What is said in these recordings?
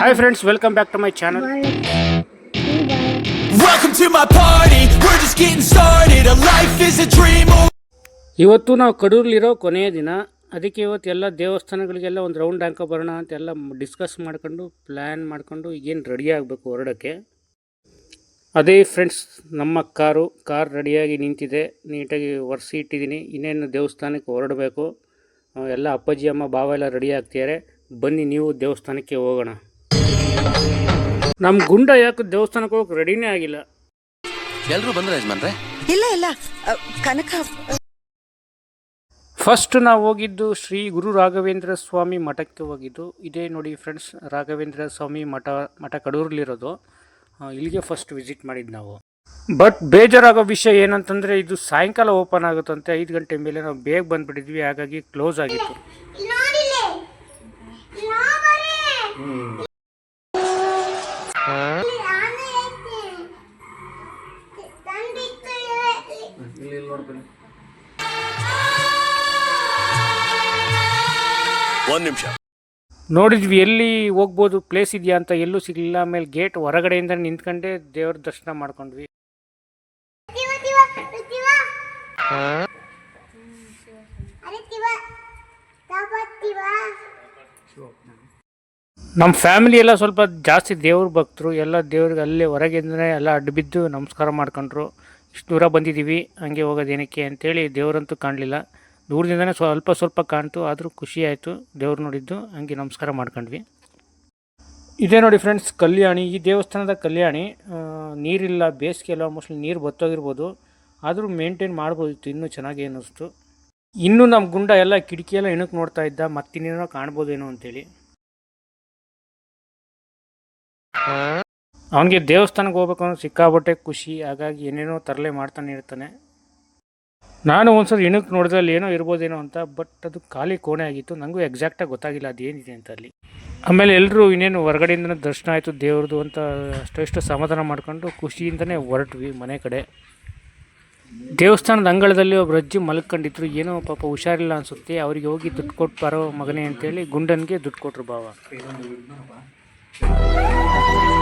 Hi friends welcome back to my channel Welcome to my party, we're just getting started. A life is a dream. ಇವತ್ತು ನಾವು ಕಡೂರ್ಲಿರೋ ಕೊನೆಯ ದಿನ. ಅದಕ್ಕೆ ಇವತ್ತು ಎಲ್ಲ ದೇವಸ್ಥಾನಗಳಿಗೆಲ್ಲ ಒಂದು ರೌಂಡ್ ಹಾಕೋ ಬರೋಣ ಅಂತ ಎಲ್ಲ ಡಿಸ್ಕಸ್ ಮಾಡ್ಕೊಂಡು ಪ್ಲ್ಯಾನ್ ಮಾಡ್ಕೊಂಡು ಈಗೇನು ರೆಡಿ ಆಗಬೇಕು ಹೊರಡೋಕ್ಕೆ. ಅದೇ ಫ್ರೆಂಡ್ಸ್ ನಮ್ಮ ಕಾರು ಕಾರ್ ರೆಡಿಯಾಗಿ ನಿಂತಿದೆ. ನೀಟಾಗಿ ಒರೆಸಿ ಇಟ್ಟಿದ್ದೀನಿ. ಇನ್ನೇನು ದೇವಸ್ಥಾನಕ್ಕೆ ಹೊರಡಬೇಕು. ಎಲ್ಲ ಅಪ್ಪಾಜಿ ಅಮ್ಮ ಭಾವ ಎಲ್ಲ ರೆಡಿ ಆಗ್ತಿದ್ದಾರೆ ಬನ್ನಿ ನೀವು ದೇವಸ್ಥಾನಕ್ಕೆ ಹೋಗೋಣ. ನಮ್ಮ ಗುಂಡ ಯಾಕೆ ದೇವಸ್ಥಾನಕ್ಕೆ ಹೋಗಕ್ಕೆ ರೆಡಿನೇ ಆಗಿಲ್ಲ. ಎಲ್ಲರೂ ಬಂದ್ರೆ ಯಜಮಾನ್ರೆ? ಇಲ್ಲ ಇಲ್ಲ. ಅ, ಕನಕ. ಫಸ್ಟ್ ನಾವು ಹೋಗಿದ್ದು ಶ್ರೀ ಗುರು ರಾಘವೇಂದ್ರ ಸ್ವಾಮಿ ಮಠಕ್ಕೆ ಹೋಗಿದ್ದು. ಇದೇ ನೋಡಿ ಫ್ರೆಂಡ್ಸ್ ರಾಘವೇಂದ್ರ ಸ್ವಾಮಿ ಮಠ ಮಠ ಕಡೂರಲ್ಲಿರೋದು ಆ, ಇಲ್ಲಿಗೆ ಫಸ್ಟ್ ವಿಸಿಟ್ ಮಾಡಿದ್ದು ನಾವು. ಬಟ್ ಬೇಜಾರಾಗೋ ವಿಷಯ ಏನಂತಂದರೆ ಇದು ಸಾಯಂಕಾಲ ಓಪನ್ ಆಗುತ್ತಂತೆ. ಐದು ಗಂಟೆ ಮೇಲೆ ನಾವು ಬೇಗ ಬಂದುಬಿಟ್ಟಿದ್ವಿ. ಹಾಗಾಗಿ ಕ್ಲೋಸ್ ಆಗಿತ್ತು. ಇಲ್ಲಿ ಒಂದ್ ನಿಮಿಷ. ನೋಡಿದ್ವಿ ಎಲ್ಲಿ ಹೋಗ್ಬೋದು ಪ್ಲೇಸ್ ಇದೆಯಾ ಅಂತ ಎಲ್ಲೂ ಸಿಗಲಿಲ್ಲ. ಆಮೇಲೆ ಗೇಟ್ ಹೊರಗಡೆಯಿಂದ ನಿಂತ್ಕೊಂಡೆ ದೇವ್ರ ದರ್ಶನ ಮಾಡ್ಕೊಂಡ್ವಿ. ತಿವ ನಮ್ಮ ಫ್ಯಾಮಿಲಿ ಎಲ್ಲ ಸ್ವಲ್ಪ ಜಾಸ್ತಿ ದೇವ್ರ ಭಕ್ತರು, ಎಲ್ಲ ದೇವ್ರಿಗೆ ಅಲ್ಲೇ ಹೊರಗಿಂದನೇ ಎಲ್ಲ ಅಡ್ಡ ಬಿದ್ದು ನಮಸ್ಕಾರ ಮಾಡ್ಕೊಂಡ್ರು. ಇಷ್ಟು ದೂರ ಬಂದಿದ್ದೀವಿ ಹಂಗೆ ಹೋಗೋದೇನಕ್ಕೆ ಅಂತೇಳಿ ದೇವರಂತೂ ಕಾಣಲಿಲ್ಲ. ದೂರದಿಂದನೇ ಸ್ವಲ್ಪ ಸ್ವಲ್ಪ ಕಾಣ್ತು, ಆದರೂ ಖುಷಿ ಆಯಿತು, ದೇವ್ರು ನೋಡಿದ್ದು, ಹಂಗೆ ನಮಸ್ಕಾರ ಮಾಡ್ಕೊಂಡ್ವಿ. ಇದೇ ನೋಡಿ ಫ್ರೆಂಡ್ಸ್ ಕಲ್ಯಾಣಿ, ಈ ದೇವಸ್ಥಾನದ ಕಲ್ಯಾಣಿ ನೀರಿಲ್ಲ, ಬೇಸಿಗೆ ಎಲ್ಲ ಮೋಸ್ಟ್ಲಿ ನೀರು ಬತ್ತೋಗಿರ್ಬೋದು, ಆದರೂ ಮೇಂಟೈನ್ ಮಾಡ್ಬೋದಿತ್ತು, ಇನ್ನೂ ಚೆನ್ನಾಗಿ ಅನ್ನಿಸ್ತು. ಇನ್ನೂ ನಮ್ಮ ಗುಂಡ ಎಲ್ಲ ಕಿಟಕಿ ಎಲ್ಲ ಇಣಕ್ಕೆ ನೋಡ್ತಾ ಇದ್ದ, ಮತ್ತಿನ್ನೇನೋ ಕಾಣ್ಬೋದೇನೋ ಅಂತೇಳಿ. ಅವನಿಗೆ ದೇವಸ್ಥಾನಕ್ಕೆ ಹೋಗ್ಬೇಕು ಅನ್ನೋ ಸಿಕ್ಕಾಬಟ್ಟೆ ಖುಷಿ, ಹಾಗಾಗಿ ಏನೇನೋ ತರಲೆ ಮಾಡ್ತಾನೆ ಇರ್ತಾನೆ. ನಾನು ಒಂದ್ಸರಿ ಇಣಕ್ಕೆ ನೋಡಿದ್ರೆ ಅಲ್ಲಿ ಏನೋ ಇರ್ಬೋದೇನೋ ಅಂತ ಬಟ್ ಅದು ಖಾಲಿ ಕೋಣೆ ಆಗಿತ್ತು. ನನಗೂ ಎಕ್ಸಾಕ್ಟಾಗಿ ಗೊತ್ತಾಗಿಲ್ಲ ಅದೇನಿದೆ ಅಂತ ಅಲ್ಲಿ. ಆಮೇಲೆ ಎಲ್ಲರೂ ಇನ್ನೇನು ಹೊರಗಡೆಯಿಂದನೇ ದರ್ಶನ ಆಯಿತು, ದೇವ್ರದ್ದು ಅಂತ ಅಷ್ಟು ಇಷ್ಟು ಸಮಾಧಾನ ಮಾಡ್ಕೊಂಡು ಖುಷಿಯಿಂದನೇ ಹೊರಟ್ವಿ ಮನೆ ಕಡೆ. ದೇವಸ್ಥಾನದ ಅಂಗಳದಲ್ಲಿ ಒಬ್ಬರು ಅಜ್ಜಿ ಮಲ್ಕೊಂಡಿದ್ರು. ಏನೋ ಪಾಪ ಹುಷಾರಿಲ್ಲ ಅನಿಸುತ್ತೆ. ಅವರಿಗೆ ಹೋಗಿ ದುಡ್ಡು ಕೊಟ್ಟು ಬರೋ ಮಗನೇ ಅಂತೇಳಿ ಗುಂಡನ್ಗೆ ದುಡ್ಡು ಕೊಟ್ರು ಬಾವ Thank you.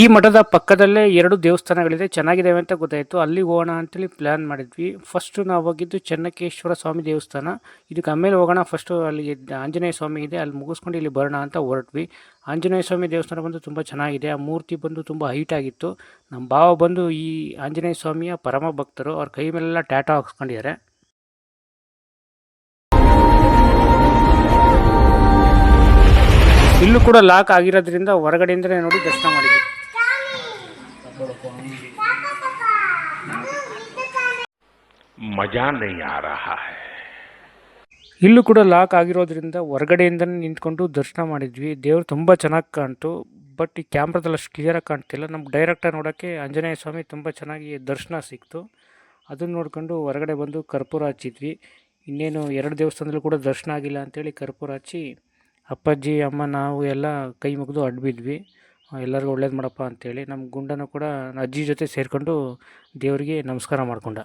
ಈ ಮಠದ ಪಕ್ಕದಲ್ಲೇ ಎರಡು ದೇವಸ್ಥಾನಗಳಿದೆ ಚೆನ್ನಾಗಿದ್ದಾವೆ ಅಂತ ಗೊತ್ತಾಯಿತು. ಅಲ್ಲಿಗೆ ಹೋಗೋಣ ಅಂತೇಳಿ ಪ್ಲ್ಯಾನ್ ಮಾಡಿದ್ವಿ. ಫಸ್ಟು ನಾವು ಹೋಗಿದ್ದು ಚೆನ್ನಕೇಶ್ವರ ಸ್ವಾಮಿ ದೇವಸ್ಥಾನ. ಇದಕ್ಕೆ ಆಮೇಲೆ ಹೋಗೋಣ. ಫಸ್ಟು ಅಲ್ಲಿ ಆಂಜನೇಯ ಸ್ವಾಮಿ ಇದೆ. ಅಲ್ಲಿ ಮುಗಿಸ್ಕೊಂಡು ಇಲ್ಲಿ ಬರೋಣ ಅಂತ ಹೊರಟ್ವಿ. ಆಂಜನೇಯ ಸ್ವಾಮಿ ದೇವಸ್ಥಾನ ಬಂದು ತುಂಬ ಚೆನ್ನಾಗಿದೆ. ಆ ಮೂರ್ತಿ ಬಂದು ತುಂಬ ಹೈಟ್ ಆಗಿತ್ತು. ನಮ್ಮ ಭಾವ ಬಂದು ಈ ಆಂಜನೇಯ ಸ್ವಾಮಿಯ ಪರಮ ಭಕ್ತರು. ಅವ್ರ ಕೈ ಮೇಲೆಲ್ಲ ಟ್ಯಾಟೋ ಹಾಕ್ಸ್ಕೊಂಡಿದ್ದಾರೆ. ಇಲ್ಲೂ ಕೂಡ ಲಾಕ್ ಆಗಿರೋದ್ರಿಂದ ಹೊರಗಡೆಯಿಂದಲೇ ನೋಡಿ ದರ್ಶನ ಮಾಡಿದ್ವಿ ಮಜಾ ಇಲ್ಲೂ ಕೂಡ ಲಾಕ್ ಆಗಿರೋದ್ರಿಂದ ಹೊರಗಡೆಯಿಂದ ನಿಂತ್ಕೊಂಡು ದರ್ಶನ ಮಾಡಿದ್ವಿ. ದೇವ್ರು ತುಂಬ ಚೆನ್ನಾಗಿ ಕಾಣ್ತು. ಬಟ್ ಈ ಕ್ಯಾಮ್ರಾದಲ್ಲಿ ಅಷ್ಟು ಕ್ಲಿಯರಾಗಿ ಕಾಣ್ತಿಲ್ಲ. ನಮ್ಗೆ ಡೈರೆಕ್ಟಾಗಿ ನೋಡೋಕ್ಕೆ ಆಂಜನೇಯ ಸ್ವಾಮಿ ತುಂಬ ಚೆನ್ನಾಗಿ ದರ್ಶನ ಸಿಕ್ತು. ಅದನ್ನು ನೋಡ್ಕೊಂಡು ಹೊರಗಡೆ ಬಂದು ಕರ್ಪೂರ ಹಚ್ಚಿದ್ವಿ. ಇನ್ನೇನು ಎರಡು ದೇವಸ್ಥಾನದಲ್ಲೂ ಕೂಡ ದರ್ಶನ ಆಗಿಲ್ಲ ಅಂತೇಳಿ ಕರ್ಪೂರ ಹಚ್ಚಿ ಅಪ್ಪಾಜಿ ಅಮ್ಮ ನಾವು ಎಲ್ಲ ಕೈ ಮುಗಿದು ಅಡ್ಬಿದ್ವಿ. ಎಲ್ಲರಿಗೂ ಒಳ್ಳೇದು ಮಾಡಪ್ಪ ಅಂತೇಳಿ ನಮ್ಮ ಗುಂಡನೂ ಕೂಡ ಅಜ್ಜಿ ಜೊತೆ ಸೇರಿಕೊಂಡು ದೇವರಿಗೆ ನಮಸ್ಕಾರ ಮಾಡಿಕೊಂಡ.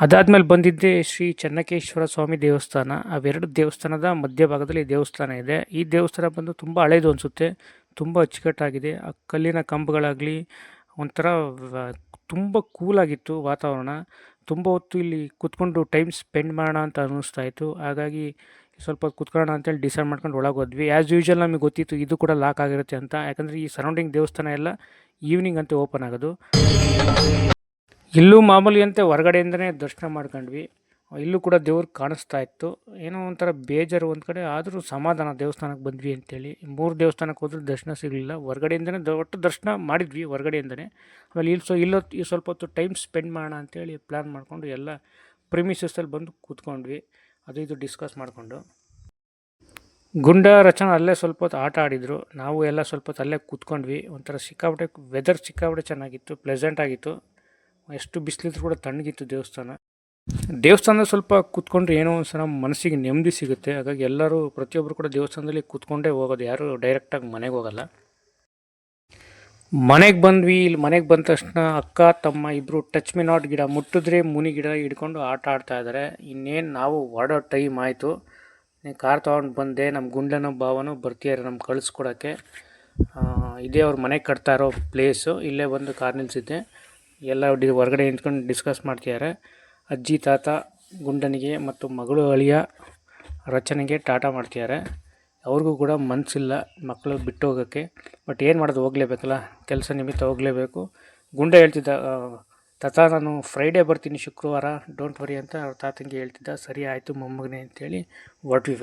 ಅದಾದಮೇಲೆ ಬಂದಿದ್ದೆ ಶ್ರೀ ಚನ್ನಕೇಶ್ವರ ಸ್ವಾಮಿ ದೇವಸ್ಥಾನ. ಅವೆರಡು ದೇವಸ್ಥಾನದ ಮಧ್ಯಭಾಗದಲ್ಲಿ ದೇವಸ್ಥಾನ ಇದೆ. ಈ ದೇವಸ್ಥಾನ ಬಂದು ತುಂಬ ಹಳೇದು ಅನಿಸುತ್ತೆ. ತುಂಬ ಅಚ್ಚುಕಟ್ಟಾಗಿದೆ. ಆ ಕಲ್ಲಿನ ಕಂಬಗಳಾಗಲಿ ಒಂಥರ ತುಂಬ ಕೂಲಾಗಿತ್ತು ವಾತಾವರಣ. ತುಂಬ ಹೊತ್ತು ಇಲ್ಲಿ ಕೂತ್ಕೊಂಡು ಟೈಮ್ ಸ್ಪೆಂಡ್ ಮಾಡೋಣ ಅಂತ ಅನ್ನಿಸ್ತಾ ಇತ್ತು. ಹಾಗಾಗಿ ಸ್ವಲ್ಪ ಕುತ್ಕೊಳ್ಳೋಣ ಅಂತೇಳಿ ಡಿಸೈಡ್ ಮಾಡ್ಕೊಂಡು ಒಳಗೆ ಹೋದ್ವಿ. ಆ್ಯಸ್ ಯೂಶುವಲ್ ನಮಗೆ ಗೊತ್ತಿತ್ತು ಇದು ಕೂಡ ಲಾಕ್ ಆಗಿರುತ್ತೆ ಅಂತ. ಯಾಕಂದರೆ ಈ ಸರೌಂಡಿಂಗ್ ದೇವಸ್ಥಾನ ಎಲ್ಲ ಈವ್ನಿಂಗ್ ಅಂತ ಓಪನ್ ಆಗೋದು. ಇಲ್ಲೂ ಮಾಮೂಲಿಯಂತೆ ಹೊರಗಡೆಯಿಂದನೇ ದರ್ಶನ ಮಾಡ್ಕೊಂಡ್ವಿ. ಇಲ್ಲೂ ಕೂಡ ದೇವ್ರು ಕಾಣಿಸ್ತಾ ಇತ್ತು. ಏನೋ ಒಂಥರ ಬೇಜಾರು ಒಂದು ಕಡೆ. ಆದರೂ ಸಮಾಧಾನ ದೇವಸ್ಥಾನಕ್ಕೆ ಬಂದ್ವಿ ಅಂತೇಳಿ. ಮೂರು ದೇವಸ್ಥಾನಕ್ಕೆ ಹೋದ್ರೂ ದರ್ಶನ ಸಿಗಲಿಲ್ಲ. ಹೊರಗಡೆಯಿಂದನೇ ಒಟ್ಟು ದರ್ಶನ ಮಾಡಿದ್ವಿ ಹೊರಗಡೆಯಿಂದನೇ. ಆಮೇಲೆ ಇಲ್ಲಿ ಸೊ ಇಲ್ಲೊತ್ತು ಈ ಸ್ವಲ್ಪ ಹೊತ್ತು ಟೈಮ್ ಸ್ಪೆಂಡ್ ಮಾಡೋಣ ಅಂತೇಳಿ ಪ್ಲ್ಯಾನ್ ಮಾಡಿಕೊಂಡು ಎಲ್ಲ ಪ್ರಿಮಿಸಸ್ಸಲ್ಲಿ ಬಂದು ಕೂತ್ಕೊಂಡ್ವಿ. ಅದು ಇದು ಡಿಸ್ಕಸ್ ಮಾಡಿಕೊಂಡು. ಗುಂಡ ರಚನ ಅಲ್ಲೇ ಸ್ವಲ್ಪ ಹೊತ್ತು ಆಟ ಆಡಿದರು. ನಾವು ಎಲ್ಲ ಸ್ವಲ್ಪ ಹೊತ್ತು ಅಲ್ಲೇ ಕೂತ್ಕೊಂಡ್ವಿ. ಒಂಥರ ಸಿಕ್ಕಾಪಟ್ಟೆ ವೆದರ್ ಸಿಕ್ಕಾಪಟ್ಟೆ ಚೆನ್ನಾಗಿತ್ತು ಪ್ಲೆಸೆಂಟ್ ಆಗಿತ್ತು. ಎಷ್ಟು ಬಿಸಿಲಿದ್ರು ಕೂಡ ತಣ್ಣಗಿತ್ತು ದೇವಸ್ಥಾನ. ದೇವಸ್ಥಾನದ ಸ್ವಲ್ಪ ಕೂತ್ಕೊಂಡ್ರೆ ಏನೋ ಒಂದು ಸಲ ಮನಸ್ಸಿಗೆ ನೆಮ್ಮದಿ ಸಿಗುತ್ತೆ. ಹಾಗಾಗಿ ಎಲ್ಲರೂ ಪ್ರತಿಯೊಬ್ಬರು ಕೂಡ ದೇವಸ್ಥಾನದಲ್ಲಿ ಕೂತ್ಕೊಂಡೇ ಹೋಗೋದು. ಯಾರು ಡೈರೆಕ್ಟಾಗಿ ಮನೆಗೆ ಹೋಗಲ್ಲ. ಮನೆಗೆ ಬಂದ್ವಿ ಇಲ್ಲಿ ಮನೆಗೆ ಬಂದ ತಕ್ಷಣ ಅಕ್ಕ, ತಮ್ಮ ಇಬ್ಬರು ಟಚ್ ಮಿ ನಾಟ್ ಗಿಡ ಮುಟ್ಟಿದ್ರೆ ಮುನಿ ಗಿಡ ಹಿಡ್ಕೊಂಡು ಆಟ ಆಡ್ತಾ ಇದ್ದಾರೆ ಇನ್ನೇನು ನಾವು ಹೊರಡೋ ಟೈಮ್ ಆಯಿತು. ಕಾರ್ ತೊಗೊಂಡು ಬಂದೆ ನಮ್ಮ ಗುಂಡನ ಭಾವನು ಬರ್ತೀಯಾರೆ ನಮ್ಮ ಕಳಿಸ್ಕೊಡೋಕ್ಕೆ ಇದೇ ಅವ್ರ ಮನೆ ಕಟ್ತಾ ಇರೋ ಪ್ಲೇಸು ಇಲ್ಲೇ ಬಂದು ಕಾರ್ ನಿಲ್ಲಿಸಿದ್ದೆ ಎಲ್ಲ ಡಿ, ಹೊರಗಡೆ ನಿಂತ್ಕೊಂಡು ಡಿಸ್ಕಸ್ ಮಾಡ್ತಿದ್ದಾರೆ ಅಜ್ಜಿ, ತಾತ, ಗುಂಡನಿಗೆ ಮತ್ತು ಮಗಳು ಅಳಿಯ ರಚನೆಗೆ ಟಾಟಾ ಮಾಡ್ತಿದ್ದಾರೆ ಅವ್ರಿಗೂ ಕೂಡ ಮನಸ್ಸಿಲ್ಲ ಮಕ್ಕಳು ಬಿಟ್ಟು ಹೋಗೋಕ್ಕೆ. ಬಟ್ ಏನು ಮಾಡೋದು, ಹೋಗಲೇಬೇಕಲ್ಲ? ಕೆಲಸ ನಿಮಿತ್ತ ಹೋಗಲೇಬೇಕು. ಗುಂಡ ಹೇಳ್ತಿದ್ದ ತಾತ ನಾನು ಫ್ರೈಡೇ ಬರ್ತೀನಿ ಶುಕ್ರವಾರ ಡೋಂಟ್ ವರಿ ಅಂತ ಅವ್ರ ತಾತಂಗೆ ಹೇಳ್ತಿದ್ದ. ಸರಿ ಆಯಿತು ಮೊಮ್ಮಗನೇ ಅಂತೇಳಿ ಹೊರಟ್ವಿ